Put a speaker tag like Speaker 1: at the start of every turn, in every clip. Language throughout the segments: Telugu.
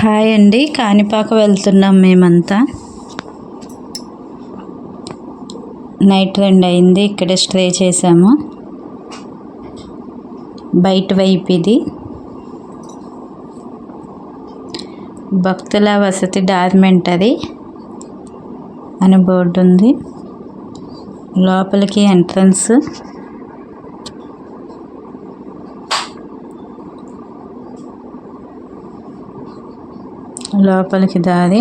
Speaker 1: హాయ్ అండి. కాణిపాక వెళ్తున్నాం మేమంతా. నైట్ రెండు అయింది ఇక్కడే స్టే చేసాము. బయట వైపు ఇది. భక్తుల వసతి డార్మెంట్ అది. అని బోర్డు ఉంది. లోపలికి ఎంట్రన్స్ లోపలికి దారి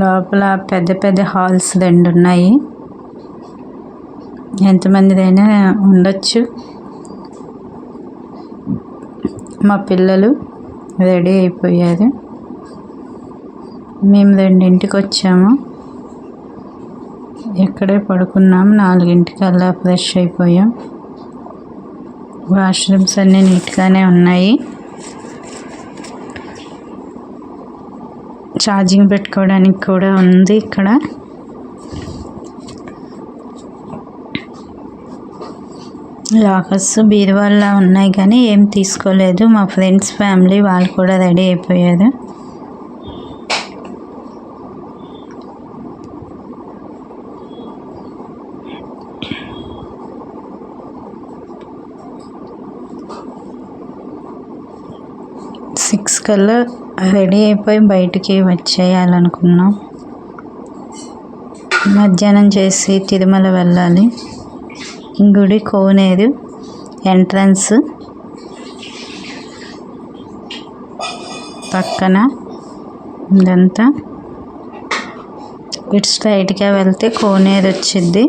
Speaker 1: లోపల పెద్ద పెద్ద హాల్స్ రెండు ఉన్నాయి ఎంతమందిదైనా ఉండొచ్చు మా పిల్లలు రెడీ అయిపోయారు మేము రెండింటికి వచ్చాము ఇక్కడే పడుకున్నాం నాలుగింటికల్లా ఫ్రెష్ అయిపోయాం వాష్రూమ్స్ అన్నీ నీట్గానే ఉన్నాయి. ఛార్జింగ్ పెట్టుకోవడానికి కూడా ఉంది ఇక్కడ. లాకర్స్ బీరువాల్లా ఉన్నాయి కానీ ఏం తీసుకోలేదు. మా ఫ్రెండ్స్ ఫ్యామిలీ వాళ్ళు కూడా రెడీ అయిపోయారు. సిక్స్ కల్లా రెడీ అయిపోయి బయటికి వచ్చేయాలనుకున్నాం. మధ్యాహ్నం చేసి తిరుమల వెళ్ళాలి. గుడి కోనేరు ఎంట్రన్స్ పక్కన ఇదంతా. ఇటు స్ట్రైట్గా వెళ్తే కోనేరు వచ్చింది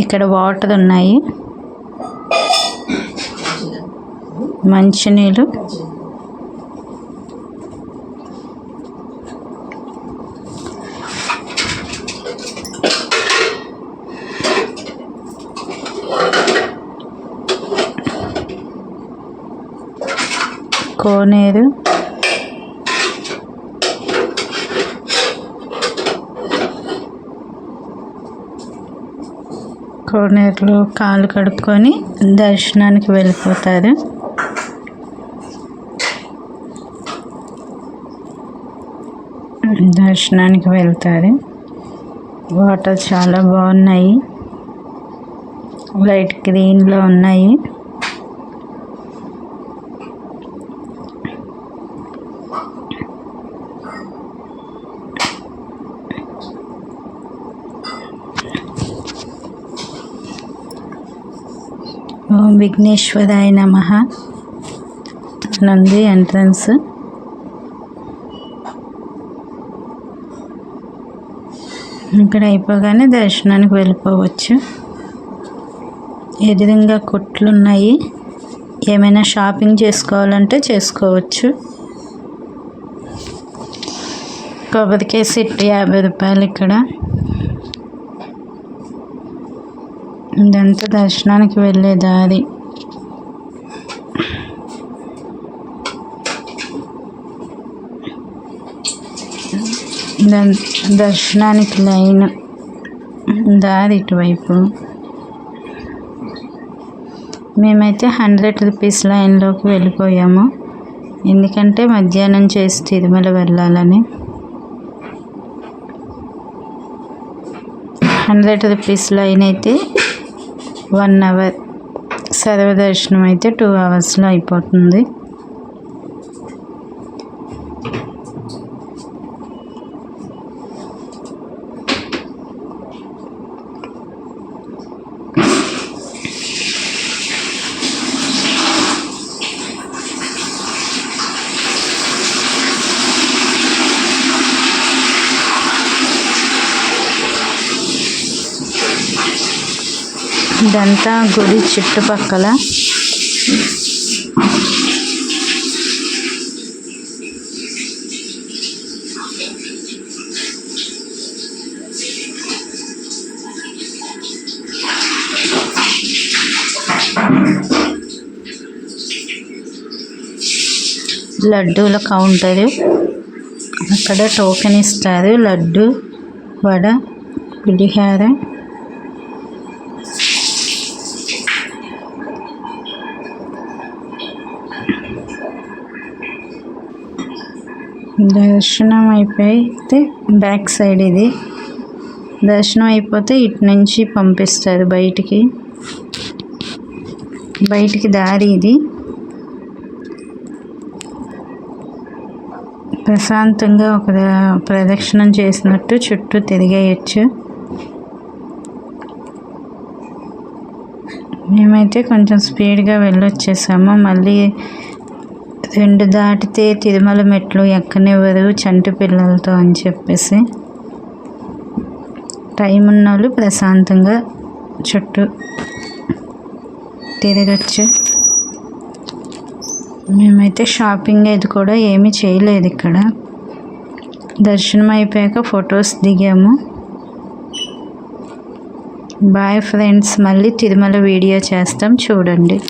Speaker 1: ఇక్కడ వాటర్ ఉన్నాయి. మంచినీళ్ళు. కోనేరు. కోనేరులో కాలు కడుక్కొని దర్శనానికి వెళ్ళిపోతారు. దర్శనానికి వెళ్తారు. వాటర్ చాలా బాగున్నాయి. లైట్ గ్రీన్లో ఉన్నాయి. ఓం విఘ్నేశ్వరాయ నమ. నంది ఎంట్రన్స్. ఇక్కడ అయిపోగానే దర్శనానికి వెళ్ళిపోవచ్చు. ఎదురుగా కొట్లు ఉన్నాయి ఏమైనా షాపింగ్ చేసుకోవాలంటే చేసుకోవచ్చు. కొబ్బరికాయ సెట్ యాభై రూపాయలు ఇక్కడ. ఇదంతా దర్శనానికి వెళ్ళే దారి. దర్శనానికి లైన్ దారి ఇటువైపు? మేమైతే హండ్రెడ్ రూపీస్ లైన్లోకి వెళ్ళిపోయాము. ఎందుకంటే మధ్యాహ్నం చేసి తిరుమల వెళ్ళాలని. హండ్రెడ్ రూపీస్ లైన్ అయితే వన్ అవర్. సర్వదర్శనం అయితే టూ అవర్స్లో అయిపోతుంది. ఇదంతా గుడి చుట్టుపక్కల లడ్డూల కౌంటరు. అక్కడ టోకెన్ ఇస్తారు. లడ్డు వడ పులిహార. దర్శనం అయిపోయితే బ్యాక్ సైడ్ ఇది. దర్శనం అయిపోతే ఇటు నుంచి పంపిస్తారు బయటికి. బయటికి దారి ఇది. ప్రశాంతంగా ఒక ప్రదక్షిణం చేసినట్టు చుట్టూ తిరిగేయచ్చు. మేమైతే కొంచెం స్పీడ్గా వెళ్ళొచ్చేసాము. మళ్ళీ రెండు దాటితే తిరుమల మెట్లు ఎక్కనివ్వరు చంటి పిల్లలతో అని చెప్పేసి. టైం ఉన్న వాళ్ళు ప్రశాంతంగా చుట్టూ తిరగచ్చు. మేమైతే షాపింగ్ అది కూడా ఏమీ చేయలేదు ఇక్కడ. దర్శనం అయిపోయాక ఫొటోస్ దిగాము. బాయ్ ఫ్రెండ్స్ మళ్ళీ తిరుమల వీడియో చేస్తాం. చూడండి.